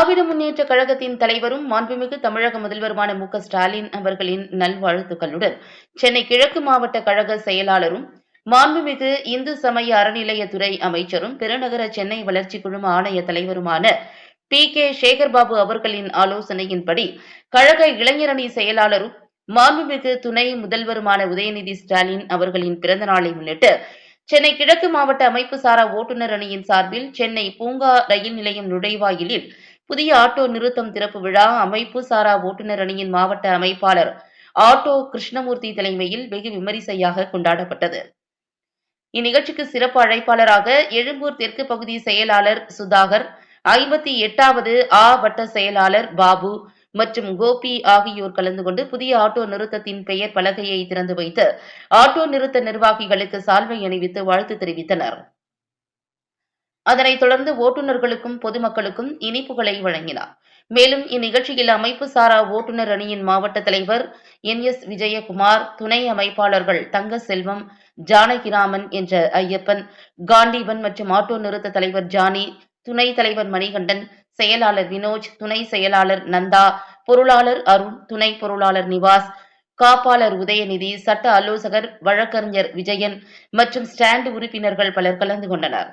திராவிட முன்னேற்ற கழகத்தின் தலைவரும் மாண்புமிகு தமிழக முதல்வருமான மு ஸ்டாலின் அவர்களின் நல்வாழ்த்துக்களுடன் சென்னை கிழக்கு மாவட்ட கழக செயலாளரும் மாண்புமிகு இந்து சமய அறநிலையத்துறை அமைச்சரும் பெருநகர சென்னை வளர்ச்சி குழும ஆணைய தலைவருமான பி கே சேகர்பாபு அவர்களின் ஆலோசனையின்படி கழக இளைஞரணி செயலாளரும் மாண்புமிகு துணை முதல்வருமான உதயநிதி ஸ்டாலின் அவர்களின் பிறந்தநாளை முன்னிட்டு சென்னை கிழக்கு மாவட்ட அமைப்பு சாரா ஓட்டுநர் அணியின் சார்பில் சென்னை பூங்கா ரயில் நிலையம் நுழைவாயிலில் புதிய ஆட்டோ நிறுத்தம் திறப்பு விழா அமைப்பு சாரா ஓட்டுநர் அணியின் மாவட்ட அமைப்பாளர் ஆட்டோ கிருஷ்ணமூர்த்தி தலைமையில் வெகு விமரிசையாக கொண்டாடப்பட்டது. இந்நிகழ்ச்சிக்கு சிறப்பு அழைப்பாளராக எழும்பூர் தெற்கு பகுதி செயலாளர் சுதாகர் ஐம்பத்தி எட்டாவது ஆ வட்ட செயலாளர் பாபு மற்றும் கோபி ஆகியோர் கலந்து கொண்டு புதிய ஆட்டோ நிறுத்தத்தின் பெயர் பலகையை திறந்து வைத்து ஆட்டோ நிறுத்த நிர்வாகிகளுக்கு சால்வை அணிவித்து வாழ்த்து தெரிவித்தனர். அதனைத் தொடர்ந்து ஓட்டுநர்களுக்கும் பொதுமக்களுக்கும் இனிப்புகளை வழங்கினார். மேலும் இந்நிகழ்ச்சியில் அமைப்பு சாரா ஓட்டுநர் அணியின் மாவட்ட தலைவர் என் எஸ் விஜயகுமார் துணை அமைப்பாளர்கள் தங்க செல்வம் ஜானகிராமன் என்ற ஐயப்பன் காண்டீவன் மற்றும் ஆட்டோ நிறுத்த தலைவர் ஜானி துணை தலைவர் மணிகண்டன் செயலாளர் வினோஜ் துணை செயலாளர் நந்தா பொருளாளர் அருண் துணை பொருளாளர் நிவாஸ் காப்பாளர் உதயநிதி சட்ட ஆலோசகர் வழக்கறிஞர் விஜயன் மற்றும் ஸ்டாண்ட் உறுப்பினர்கள் பலர் கலந்து கொண்டனர்.